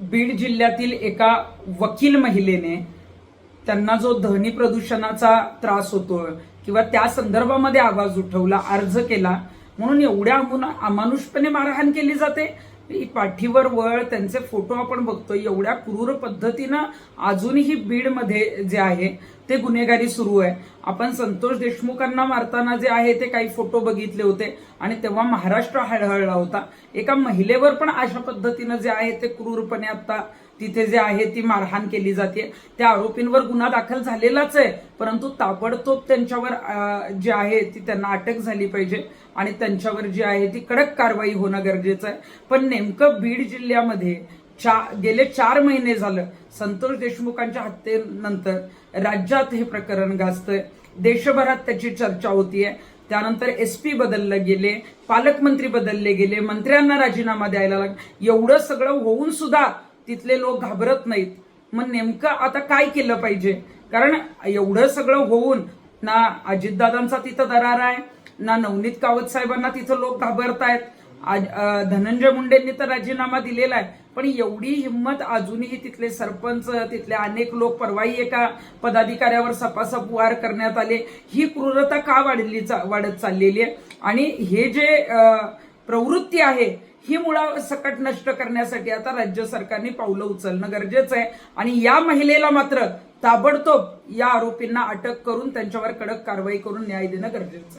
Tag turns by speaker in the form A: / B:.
A: बीड जिल्ह्यातील एका वकील महिलेने त्यांना जो ध्वनी प्रदूषणाचा त्रास होतोय किंवा त्या संदर्भामध्ये आवाज उठवला अर्ज केला म्हणून एवढ्या अमानुषपणे मारहाण केली जाते. पाठीवर वळ त्यांचे फोटो आपण बघतोय एवढ्या क्रूर पद्धतीनं अजूनही बीडमध्ये जे आहे ते गुन्हेगारी सुरू आहे. आपण संतोष देशमुखांना मारताना जे आहे ते काही फोटो बघितले होते आणि तेव्हा महाराष्ट्र हळहळला होता. एका महिलेवर पण अशा पद्धतीनं जे आहे ते क्रूरपणे आता तिथे जे आहे ती मारहाण केली जाते. त्या आरोपींवर गुन्हा दाखल झालेलाच आहे परंतु ताबडतोब त्यांच्यावर जे आहे ती त्यांना अटक झाली पाहिजे आणि त्यांच्यावर जी आहे ती कडक कारवाई होणं गरजेचं आहे. पण नेमकं बीड जिल्ह्यामध्ये चा गेले चार महिने झालं. संतोष देशमुखांच्या हत्येनंतर राज्यात हे प्रकरण गाजतंय. देशभरात त्याची चर्चा होतीये. त्यानंतर एस पी बदलले गेले पालकमंत्री बदलले गेले मंत्र्यांना राजीनामा द्यायला लाग एवढं सगळं होऊन सुद्धा तिथले लोक घाबरत नाहीत. मग नेमकं आता काय केलं पाहिजे? कारण एवढं सगळं होऊन ना अजितदादांचा तिथं दरार आहे ना नवनीत कावत साहेबांना तिथं लोक घाबरतायत. आज- धनंजय मुंडेंनी तर राजीनामा दिलेला आहे. पण एवढी हिंमत अजूनही तिथले सरपंच तिथले अनेक लोक परवाही एका पदाधिकाऱ्यावर सपासप वार करण्यात आले. ही क्रूरता का वाढली वाढत चाललेली आहे? आणि हे जे प्रवृत्ती आहे ही मुळा सकट नष्ट करण्यासाठी आता राज्य सरकारने पावलं उचलणं गरजेचं आहे. आणि या महिलेला मात्र ताबडतोब या आरोपींना अटक करून त्यांच्यावर कडक कारवाई करून न्याय देणं गरजेचं आहे.